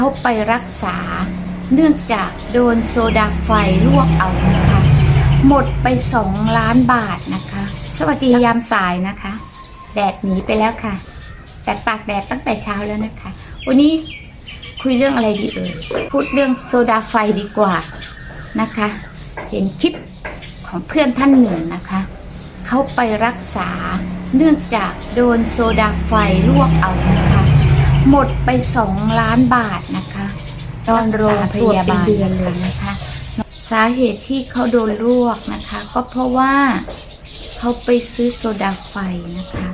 เขาไปรักษา เนื่องจากโดนโซดาไฟลวกเอานะคะ หมดไปสองล้านบาทนะคะ สวัสดียามสายนะคะ แดดหนีไปแล้วค่ะ แต่ตากแดดตั้งแต่เช้าแล้วนะคะ วันนี้คุยเรื่องอะไรดีเอ่ยพูดเรื่องโซดาไฟดีกว่านะคะ เห็นคลิปของเพื่อนท่านหนึ่งนะคะ เขาไปรักษาเนื่องจากโดนโซดาไฟลวกเอานะคะ หมดไปสองล้านบาทนะคะตอนโรงพยาบาลเดือนเลยนะคะ สาเหตุที่เขาโดนลวกนะคะ ก็เพราะว่าเขาไปซื้อโซดาไฟนะคะ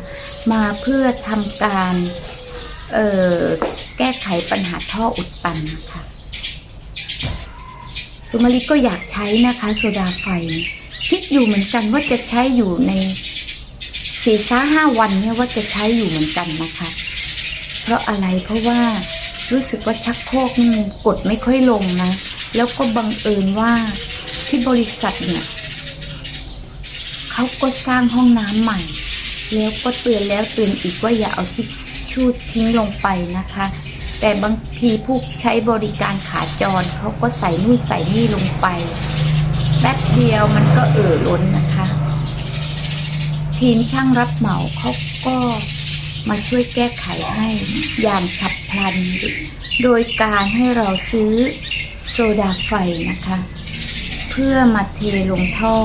มาเพื่อทำการแก้ไขปัญหาท่ออุดตันนะคะสุมารีก็อยากใช้นะคะโซดาไฟ คิดอยู่เหมือนกันว่าจะใช้อยู่ในสี่ซ้าห้าวันเนี่ยว่าจะใช้อยู่เหมือนกันนะคะ เพราะอะไรเพราะว่ารู้สึกว่าชักโครกนี่กดไม่ค่อยลงนะ แล้วก็บังเอิญว่าที่บริษัทเนี่ยเขาก็สร้างห้องน้ำใหม่ แล้วก็เตือนแล้วเตือนอีกว่าอย่าเอาทิชชู่ทิ้งลงไปนะคะ แต่บางทีผู้ใช้บริการขาจรเขาก็ใส่นู่นใส่นี่ลงไปแป๊บเดียวมันก็เอ่อล้นนะคะ ทีมช่างรับเหมาเขาก็ มาช่วยแก้ไขให้อย่างฉับพลัน โดยการให้เราซื้อโซดาไฟนะคะ เพื่อมาเทลงท่อ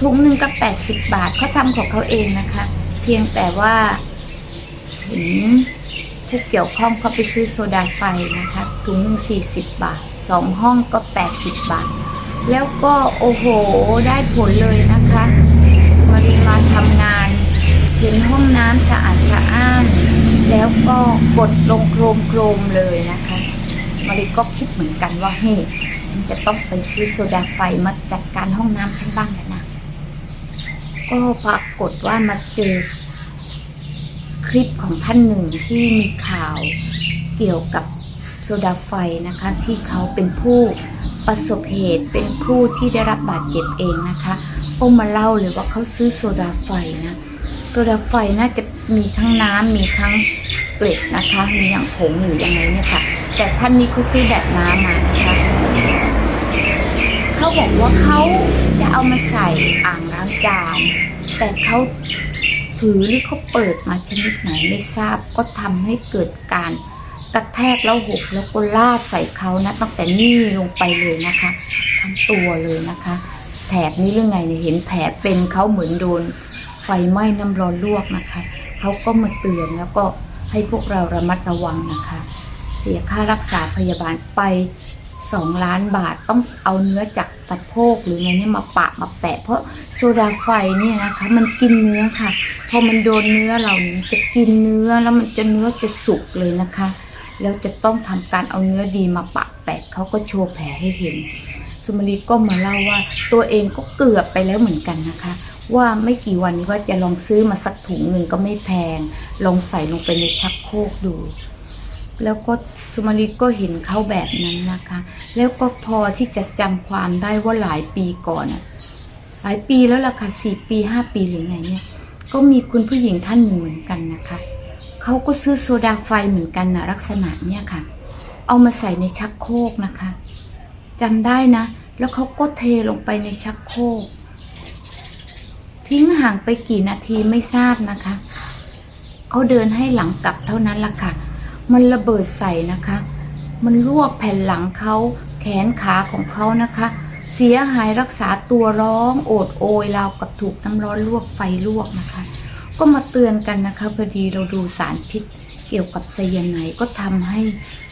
ถุงหนึ่งก็ 80 บาทเขาทำของเขาเองนะคะ เพียงแต่ว่าเห็นผู้เกี่ยวข้องเขาไปซื้อโซดาไฟนะคะถุงหนึ่ง40 บาทสองห้องก็ 80 บาท แล้วก็โอ้โหได้ผลเลยนะคะมารีมาทำงาน เห็นห้องน้ำสะอาดสะอ้านแล้วก็กดลงโครมโครมเลยนะคะมารีก็คิดเหมือนกันว่าเฮ้ฉันจะต้องไปซื้อโซดาไฟมาจัดการห้องน้ำฉันบ้างแล้วนะก็ปรากฏว่ามาเจอคลิปของท่านหนึ่งที่มีข่าวเกี่ยวกับโซดาไฟนะคะที่เขาเป็นผู้ประสบเหตุเป็นผู้ที่ได้รับบาดเจ็บเองนะคะก็มาเล่าเลยว่าเขาซื้อโซดาไฟนะ โซดาไฟน่าจะมีทั้งน้ำมีทั้งเกล็ดนะคะ มีอย่างผงหรือยังไงเนี่ยค่ะ แต่ท่านนี้เขาซื้อแบบน้ำมานะคะเขาบอกว่าเขาจะเอามาใส่อ่างล้างจานแต่เขาถือหรือเขาเปิดมาชนิดไหนไม่ทราบก็ทำให้เกิดการกระแทกแล้วหกแล้วก็ลาดใส่เขานะตั้งแต่นี่ลงไปเลยนะคะทั้งตัวเลยนะคะ แถบนี้เรื่องไงเนี่ยเห็นแผลเป็นเขาเหมือนโดน ไฟไหม้น้ำร้อนลวกนะคะ เขาก็มาเตือนแล้วก็ให้พวกเราระมัดระวังนะคะ เสียค่ารักษาพยาบาลไป 2 ล้านบาทต้องเอาเนื้อจากสะโพกหรือไงเนี่ยมาปะมาแปะ เพราะโซดาไฟเนี่ยนะคะ มันกินเนื้อค่ะ พอมันโดนเนื้อเราเนี่ยจะกินเนื้อแล้วมันจะเนื้อจะสุกเลยนะคะ แล้วจะต้องทำการเอาเนื้อดีมาปะแปะเขาก็โชว์แผลให้เห็นสุมารีก็มาเล่าว่าตัวเองก็เกือบไปแล้วเหมือนกันนะคะ ว่าไม่กี่วันนี้ว่าจะลองซื้อมาสักถุงหนึ่งก็ไม่แพง ลองใส่ลงไปในชักโครกดู แล้วก็สุมารีก็เห็นเขาแบบนั้นนะคะ แล้วก็พอที่จะจำความได้ว่าหลายปีก่อนอะหลายปีแล้วล่ะค่ะสี่ปีห้าปีหรือไงเนี่ยก็มีคุณผู้หญิงท่านหนึ่งเหมือนกันนะคะเขาก็ซื้อโซดาไฟเหมือนกันนะลักษณะเนี่ยค่ะ เอามาใส่ในชักโครกนะคะจำได้นะ แล้วเขาก็เทลงไปในชักโครก ทิ้งห่างไปกี่นาทีไม่ทราบนะคะเขาเดินให้หลังกลับเท่านั้นล่ะค่ะ มันระเบิดใส่นะคะ มันลวกแผ่นหลังเขาแขนขาของเขานะคะ เสียหายรักษาตัวร้องโอดโอยราวกับถูกน้ำร้อนลวกไฟลวกนะคะ ก็มาเตือนกันนะคะพอดีเราดูสารพิษเกี่ยวกับไซยาไนก็ทำให้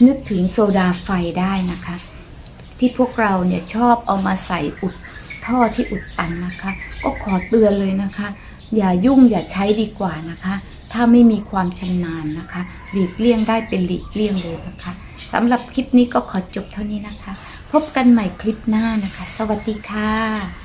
นึกถึงโซดาไฟได้นะคะ ที่พวกเราเนี่ยชอบเอามาใส่อุด ท่อที่อุดตันนะคะ ก็ขอเตือนเลยนะคะ อย่ายุ่งอย่าใช้ดีกว่านะคะ ถ้าไม่มีความชำนาญนะคะ หลีกเลี่ยงได้เป็นหลีกเลี่ยงเลยนะคะสำหรับคลิปนี้ก็ขอจบเท่านี้นะคะ พบกันใหม่คลิปหน้านะคะ สวัสดีค่ะ